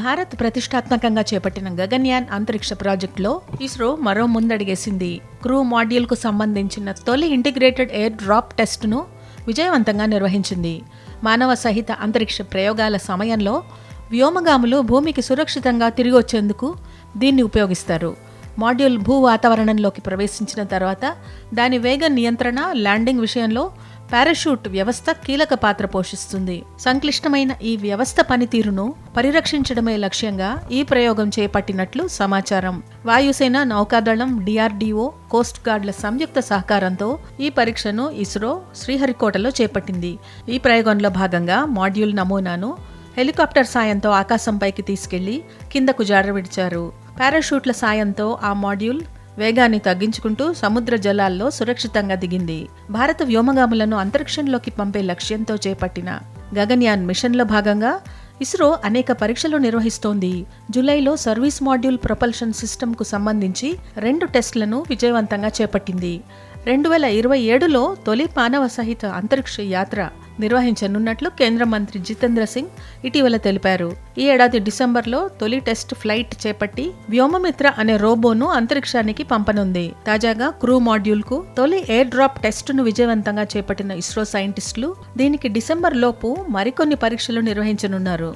భారత్ ప్రతిష్టాత్మకంగా చేపట్టిన గగన్యాన్ అంతరిక్ష ప్రాజెక్టులో ఇస్రో మరో ముందడిగేసింది. క్రూ మాడ్యూల్కు సంబంధించిన తొలి ఇంటిగ్రేటెడ్ ఎయిర్ డ్రాప్ టెస్ట్ను విజయవంతంగా నిర్వహించింది. మానవ సహిత అంతరిక్ష ప్రయోగాల సమయంలో వ్యోమగాములు భూమికి సురక్షితంగా తిరిగి వచ్చేందుకు దీన్ని ఉపయోగిస్తారు. మాడ్యూల్ భూ వాతావరణంలోకి ప్రవేశించిన తర్వాత దాని వేగ నియంత్రణ ల్యాండింగ్ విషయంలో పారాషూట్ వ్యవస్థ కీలక పాత్ర పోషిస్తుంది. సంక్లిష్టమైన ఈ వ్యవస్థ పనితీరును పరిరక్షించడమే లక్ష్యంగా ఈ ప్రయోగం చేపట్టినట్లు సమాచారం. వాయుసేన నౌకాదళం డిఆర్డీఓ కోస్ట్ గార్డ్ల సంయుక్త సహకారంతో ఈ పరీక్షను ఇస్రో శ్రీహరికోటలో చేపట్టింది. ఈ ప్రయోగంలో భాగంగా మాడ్యూల్ నమూనాను హెలికాప్టర్ సాయంతో ఆకాశంపైకి తీసుకెళ్ళి కిందకు జారవిడిచారు. పారాషూట్ల సాయంతో ఆ మాడ్యూల్ వేగాన్ని తగ్గించుకుంటూ సముద్ర జలాల్లో సురక్షితంగా దిగింది. భారత వ్యోమగాములను అంతరిక్షంలోకి పంపే లక్ష్యంతో చేపట్టిన గగన్యాన్ మిషన్లో భాగంగా ఇస్రో అనేక పరీక్షలు నిర్వహిస్తోంది. జూలైలో సర్వీస్ మాడ్యూల్ ప్రొపల్షన్ సిస్టమ్కు సంబంధించి రెండు టెస్టులను విజయవంతంగా చేపట్టింది. రెండు వేల ఇరవై ఏడులో తొలి మానవ సహిత అంతరిక్ష యాత్ర నిర్వహించనున్నట్లు కేంద్ర మంత్రి జితేంద్ర సింగ్ ఇటీవల తెలిపారు. ఈ ఏడాది డిసెంబర్లో తొలి టెస్ట్ ఫ్లైట్ చేపట్టి వ్యోమమిత్ర అనే రోబోను అంతరిక్షానికి పంపనుంది. తాజాగా క్రూ మాడ్యూల్కు తొలి ఎయిర్ డ్రాప్ టెస్టును విజయవంతంగా చేపట్టిన ఇస్రో సైంటిస్టులు దీనికి డిసెంబర్ లోపు మరికొన్ని పరీక్షలు నిర్వహించనున్నారు.